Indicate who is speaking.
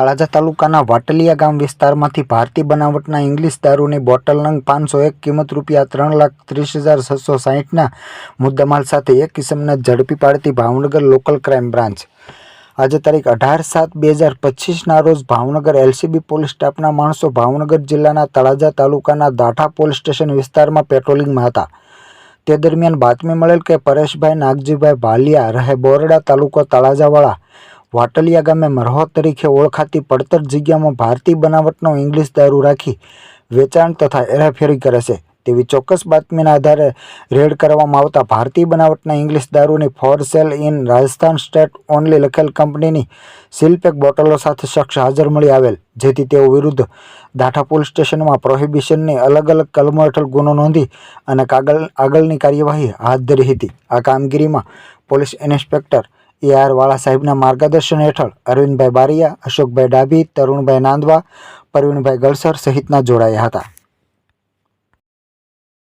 Speaker 1: તળાજા તાલુકાના વાટલિયા ગામ વિસ્તારમાંથી ભારતીય બનાવટના ઇંગ્લિશ દારૂની બોટલ નંગ પાંચસો એક કિંમત રૂપિયા ત્રણ લાખ ત્રીસ હજાર છસો સાહીઠના મુદ્દામાલ સાથે એક કિસમને ઝડપી પાડતી ભાવનગર લોકલ ક્રાઇમ બ્રાન્ચ. આજે તારીખ અઢાર સાત બે હજાર પચીસના રોજ ભાવનગર એલસીબી પોલીસ સ્ટાફના માણસો ભાવનગર જિલ્લાના તળાજા તાલુકાના દાઠા પોલીસ સ્ટેશન વિસ્તારમાં પેટ્રોલિંગમાં હતા. તે દરમિયાન બાતમી મળેલ કે પરેશભાઈ નાગજીભાઈ ભાલિયા રહે બોરડા તાલુકો તળાજાવાળા વાટલિયા ગામે મરહોત તરીકે ઓળખાતી પડતર જગ્યામાં ભારતીય બનાવટનો ઇંગ્લિશ દારૂ રાખી વેચાણ તથા હેરાફેરી કરે છે. તેવી ચોક્કસ બાતમીના આધારે રેડ કરવામાં આવતા ભારતીય બનાવટના ઇંગ્લિશ દારૂની for sale in Rajasthan state only લખેલ કંપનીની સીલપેક બોટલો સાથે શખ્સ હાજર મળી આવેલ, જેથી તેઓ વિરુદ્ધ દાઠા પોલીસ સ્ટેશનમાં પ્રોહિબિશનની અલગ અલગ કલમો હેઠળ ગુનો નોંધી અને કાગળ આગળની કાર્યવાહી હાથ ધરી હતી. આ કામગીરીમાં પોલીસ ઇન્સ્પેક્ટર એ વાળા સાહેબના માર્ગદર્શન હેઠળ અરવિંદભાઈ બારિયા, અશોકભાઈ ડાભી, તરુણભાઈ નાંદવા પરવીણભાઈ ગળસર સહિતના જોડાયા હતા.